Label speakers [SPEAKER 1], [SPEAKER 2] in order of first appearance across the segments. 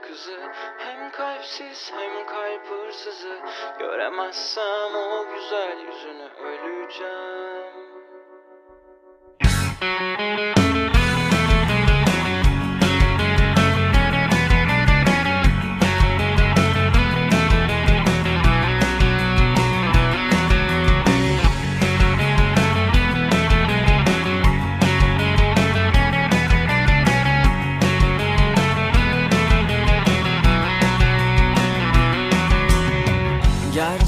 [SPEAKER 1] kızı. Hem kalpsiz hem kalp hırsızı. Göremezsem o güzel yüzünü öleceğim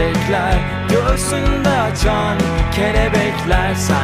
[SPEAKER 1] çiçekler Göğsünde açan kelebekler Sen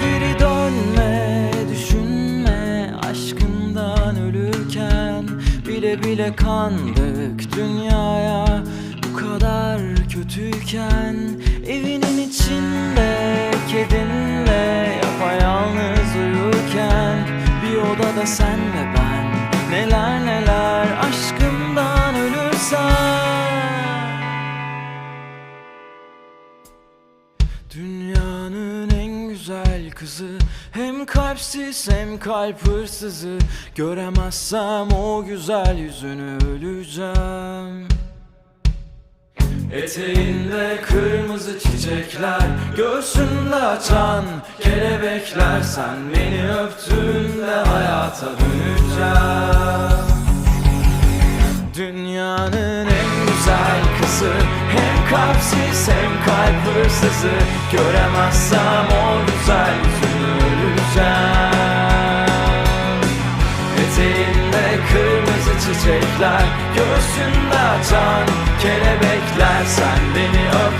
[SPEAKER 1] geri dönme düşünme. Aşkından ölürken Bile bile kandık dünyaya. Bu kadar kötüyken Evinin içinde kedinle yapayalnız uyurken Bir odada sen ve ben neler neler aşkımdan kızı. Hem kalpsiz hem kalp hırsızı. Göremezsem o güzel yüzünü öleceğim. Eteğinde kırmızı çiçekler Göğsünde açan kelebekler. Sen beni öptüğünde hayata döneceğim. Dünyanın en güzel kızı kalpsiz hem kalp hırsızı. Göremezsem o güzel yüzünü öleceğim Eteğinde kırmızı çiçekler Göğsünde açan kelebekler. Sen beni hayat